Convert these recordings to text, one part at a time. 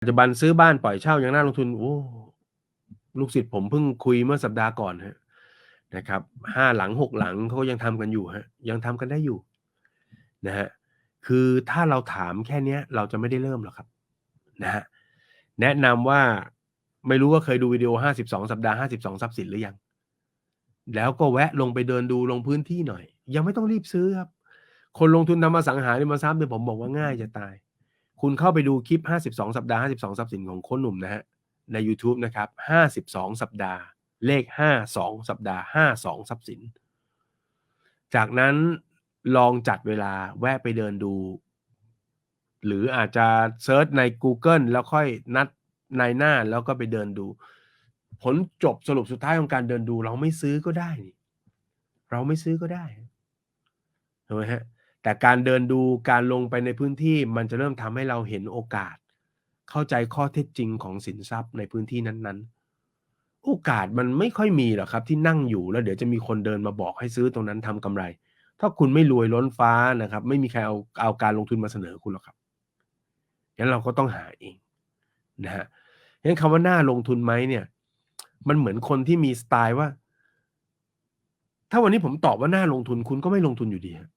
ปัจจุบันซื้อบ้านปล่อยเช่ายังน่าลงทุนโอ้ลูกศิษย์ผมเพิ่งคุยเมื่อสัปดาห์ก่อนฮะนะครับห้าหลังหกหลังเขายังทำกันอยู่ฮะยังทำกันได้อยู่นะฮะคือถ้าเราถามแค่เนี้ย เราจะไม่ได้เริ่มหรอกครับนะฮะแนะนำว่าไม่รู้ว่าเคยดูวิดีโอห้าสิบสองสัปดาห์ห้าสิบสองทรัพย์สินหรือยัง แล้วก็แวะลงไปเดินดูลงพื้นที่หน่อย ยังไม่ต้องรีบซื้อครับ คนลงทุนทำมาสังหาริมทรัพย์เนี่ยผมบอกว่าง่ายจะตาย คุณเข้าไปดูคลิป 52 สัปดาห์ 52 ทรัพย์สินของโค้ชหนุ่มนะฮะ ใน YouTube นะครับ 52 สัปดาห์ เลข 52 สัปดาห์ 52 ทรัพย์สิน จากนั้นลองจัดเวลาแวะไปเดินดู หรืออาจจะเซิร์ชใน Google แล้วค่อยนัดในหน้าแล้วก็ไปเดินดู ผลจบสรุปสุดท้ายของการเดินดู เราไม่ซื้อก็ได้ เราไม่ซื้อก็ได้ถูกไหมฮะ แต่การเดินดูการลงไปในพื้นที่มันจะเริ่มทำให้เราเห็นโอกาส เข้าใจข้อเท็จจริงของสินทรัพย์ในพื้นที่นั้นๆ โอกาสมันไม่ค่อยมีหรอกครับที่นั่งอยู่แล้วเดี๋ยวจะมีคนเดินมาบอกให้ซื้อตรงนั้นทำกำไร ถ้าคุณไม่รวยล้นฟ้านะครับ ไม่มีใครเอาเอาการลงทุนมาเสนอคุณหรอกครับงั้นเราก็ต้องหาเองนะฮะงั้นคำว่าน่าลงทุนไหมเนี่ย มันเหมือนคนที่มีสไตล์ว่า ถ้าวันนี้ผมตอบว่าน่าลงทุนคุณก็ไม่ลงทุนอยู่ดีฮะ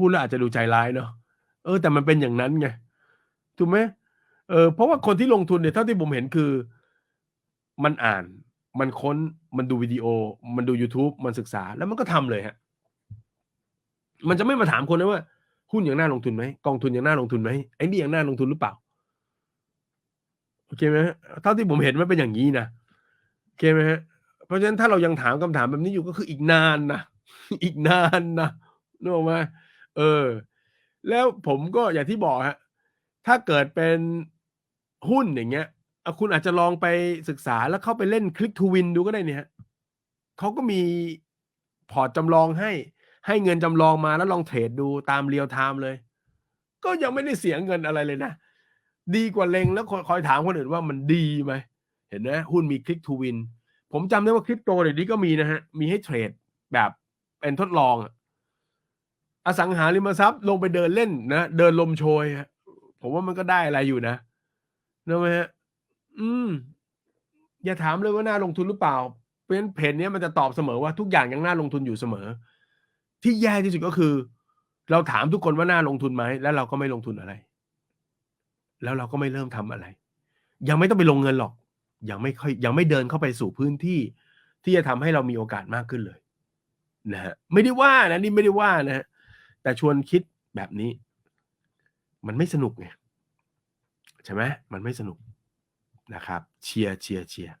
พูดแล้วอาจจะดูใจร้ายเนาะเออแต่มันเป็นอย่างนั้นไงถูกไหมเออเพราะว่าคนที่ลงทุนเนี่ยเท่าที่ผมเห็นคือ มันอ่านมันค้นมันดูวิดีโอ มันดู YouTube มันศึกษาแล้วมันก็ทำเลยฮะ มันจะไม่มาถามคนนะว่า หุ้นอยังน่าลงทุนไหมกองทุนอยังน่าลงทุนไหมไอ้นี่อยังน่าลงทุนหรือเปล่าโอเคไหมฮะเท่าที่ผมเห็นมันเป็นอย่างนี้นะโอเคไหมฮะเพราะฉะนั้นถ้าเรายังถามคำถามแบบนี้อยู่ก็คืออีกนานนะอีกนานนะนึกออกไหม เออ แล้วผมก็อย่างที่บอกฮะ ถ้าเกิดเป็นหุ้นอย่างเงี้ยคุณอาจจะลองไปศึกษาแล้วเข้าไปเล่นคลิกทูวินดูก็ได้เนี่ยเขาก็มีพอร์ตจำลองให้ ให้เงินจำลองมาแล้วลองเทรดดูตามเรียลไทม์เลย ก็ยังไม่ได้เสียเงินอะไรเลยนะ ดีกว่าเลงแล้วคอยถามคนอื่นว่ามันดีไหม เห็นไหมหุ้นมีคลิกทูวินผมจำได้ว่าคริปโตเดี๋ยวนี้ก็มีนะฮะ มีให้เทรดแบบเป็นทดลองอะ สังหาริมทรัพย์ลงไปเดินเล่นนะเดินลมโชยฮะผมว่ามันก็ได้อะไรอยู่นะนะไหมฮะอืม อย่าถามเลยว่าน่าลงทุนหรือเปล่า เพราะฉะนั้นเพจเนี้ยมันจะตอบเสมอว่าทุกอย่างยังน่าลงทุนอยู่เสมอ ที่แย่ที่สุดก็คือ เราถามทุกคนว่าน่าลงทุนไหมแล้วเราก็ไม่ลงทุนอะไร แล้วเราก็ไม่เริ่มทำอะไร ยังไม่ต้องไปลงเงินหรอก ยังไม่ค่อยยังไม่เดินเข้าไปสู่พื้นที่ ที่จะทำให้เรามีโอกาสมากขึ้นเลย นะฮะไม่ได้ว่านะนี่ไม่ได้ว่านะฮะ แต่ชวนคิดแบบนี้ มันไม่สนุกไงใช่ไหมมันไม่สนุกนะครับ เชียร์เชียร์เชียร์